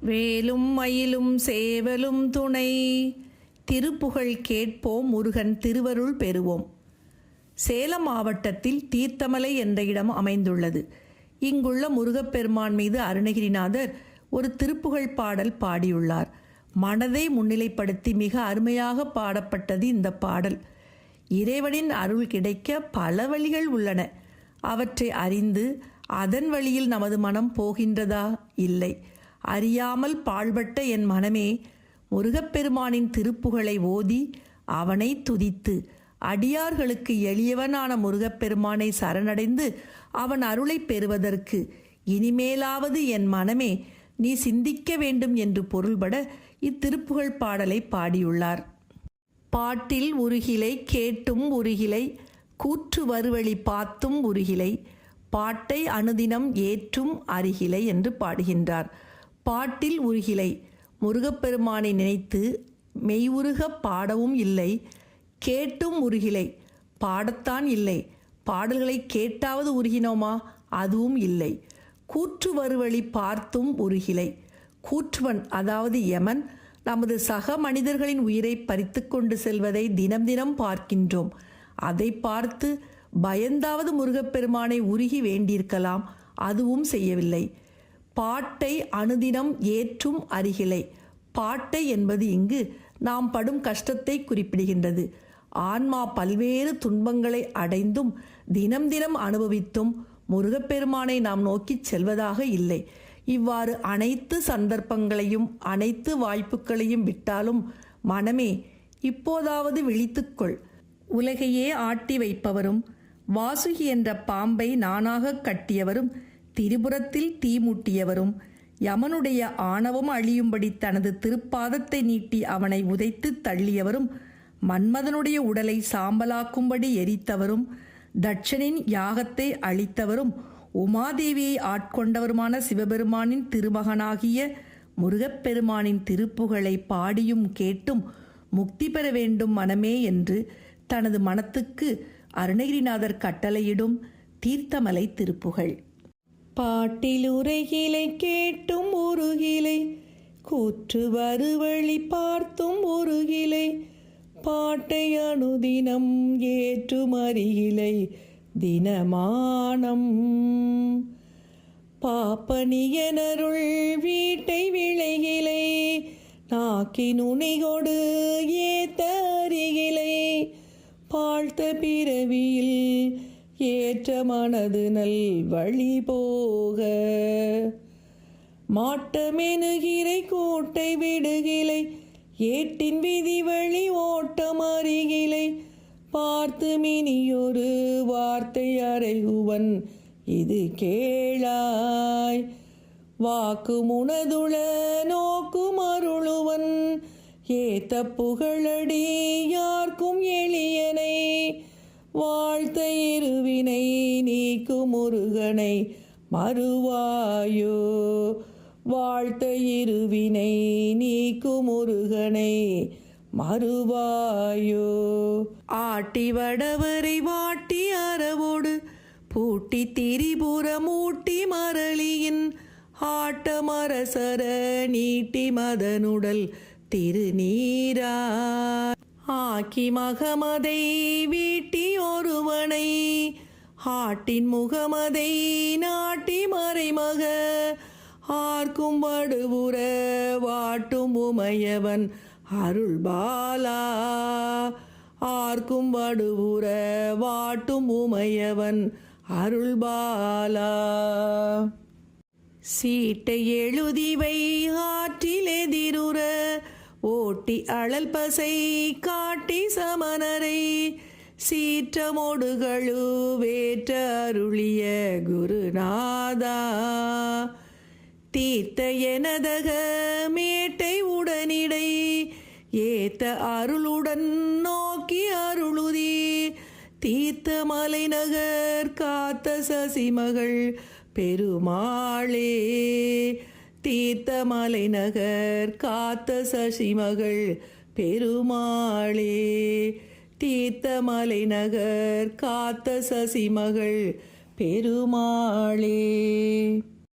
வேலும் மயிலும் சேவலும் துணை. திருப்புகழ் கேட்போம் முருகன் திருவருள் பெறுவோம். சேலம் மாவட்டத்தில் தீர்த்தமலை என்ற இடம் அமைந்துள்ளது. இங்குள்ள முருகப்பெருமான் மீது அருணகிரிநாதர் ஒரு திருப்புகழ் பாடல் பாடியுள்ளார். மனதை முன்னிலைப்படுத்தி மிக அருமையாக பாடப்பட்டது இந்த பாடல். இறைவனின் அருள் கிடைக்க பல வழிகள் உள்ளன. அவற்றை அறிந்து அதன் வழியில் நமது மனம் போகின்றதா? இல்லை. அறியாமல் பாழ்பட்ட என் மனமே முருகப்பெருமானின் திருப்புகளை ஓதி அவனை துதித்து அடியார்களுக்கு எளியவனான முருகப்பெருமானை சரணடைந்து அவன் அருளை பெறுவதற்கு இனிமேலாவது என் மனமே நீ சிந்திக்க வேண்டும் என்று பொருள்பட இத்திருப்புகழ் பாடலை பாடியுள்ளார். பாட்டில் உருகிலை கேட்டும் உருகிலை கூற்று வருவழி பார்த்தும் உருகிலை பாட்டை அனுதினம் ஏற்றும் அருகிலை என்று பாடுகின்றார். பாட்டில் உருகிலை. முருகப்பெருமானை நினைத்து மெய்வுருக பாடவும் இல்லை. கேட்டும் உருகிலை. பாடத்தான் இல்லை. பாடல்களை கேட்டாவது உருகினோமா? அதுவும் இல்லை. கூற்று வருவழி பார்த்தும் உருகிலை. கூற்றுவன் அதாவது யமன் நமது சக மனிதர்களின் உயிரை பறித்து கொண்டு செல்வதை தினம் தினம் பார்க்கின்றோம். அதை பார்த்து பயந்தாவது முருகப்பெருமானை உருகி வேண்டியிருக்கலாம். அதுவும் செய்யவில்லை. பாட்டை அனுதினம் ஏற்றும் அருகிலை. பாட்டை என்பது இங்கு நாம் படும் கஷ்டத்தை குறிப்பிடுகின்றது. ஆன்மா பல்வேறு துன்பங்களை அடைந்தும் தினம் தினம் அனுபவித்தும் முருகப்பெருமானை நாம் நோக்கிச் செல்வதாக இல்லை. இவ்வாறு அனைத்து சந்தர்ப்பங்களையும் அனைத்து வாய்ப்புகளையும் விட்டாலும் மனமே இப்போதாவது விழித்துக்கொள். உலகையே ஆட்டி வைப்பவரும் வாசுகி என்ற பாம்பை நானாக கட்டியவரும் திரிபுரத்தில் தீ மூட்டியவரும் யமனுடைய ஆணவம் அழியும்படி தனது திருப்பாதத்தை நீட்டி அவனை உதைத்து தள்ளியவரும் மன்மதனுடைய உடலை சாம்பலாக்கும்படி எரித்தவரும் தட்சனின் யாகத்தை அழித்தவரும் உமாதேவியை ஆட்கொண்டவருமான சிவபெருமானின் திருமகனாகிய முருகப்பெருமானின் திருப்புகழை பாடியும் கேட்டும் முக்தி பெற வேண்டும் மனமே என்று தனது மனத்துக்கு அருணகிரிநாதர் கட்டளையிடும் தீர்த்தமலை திருப்புகழ். பாட்டில் உரைகிலை கேட்டும் உருகிலை கூற்று வருவழி பார்த்தும் உருகிலை பாட்டை அணுதினம் ஏற்றும் அருகிலை தினமானம். பாப்பனியனருள் வீட்டை விளைகிலை நாக்கின் நுனிகொடு ஏத்த அருகிலை பாழ்த்த பிறவியில் ஏற்றமானது நல் வழி போக. மாட்டமெனுகிறை கோட்டை விடுகிலை ஏட்டின் விதி வழி ஓட்டம் அருகிலை. பார்த்து மினியொரு வார்த்தை அறைகுவன் இது கேளாய். வாக்கு முனதுள நோக்கும் அருளுவன் ஏத்த புகழடி யார்க்கும் எளியனை. வாழ்த்த இருவினை நீக்கும் முருகனை மறுவாயோ. வாழ்த்த இருவினை நீக்கும் முருகனை மறுவாயோ. ஆட்டி வடவரை வாட்டி அறவோடு பூட்டி திரிபுரமூட்டி மரளியின் ஆட்டமரசர நீட்டி மதனுடல் திருநீரா. ஆக்கி மகமதை வீட்டி ஒருவனை ஆட்டின் முகமதை நாட்டி மறைமக. ஆர்க்கும் வடுவுற வாட்டும் உமையவன் அருள் பாலா. ஆர்க்கும் வடுவுற வாட்டும் உமையவன் அருள் பாலா. சீட்டை எழுதிவை ஆற்றில் எதிருற ஓட்டி அழல் பசை காட்டி சமணரை சீற்றமோடுகளு வேற்ற அருளிய குருநாதா. தீர்த்த எனதக மேட்டை உடனிடை ஏத்த அருளுடன் நோக்கி அருளுதி. தீர்த்த மலைநகர் காத்த சசிமகள் பெருமாளே. தீர்த்தமலை நகர் காத்த சசிமகள் பெருமாளே. தீர்த்தமலை நகர் காத்த சசிமகள் பெருமாளே.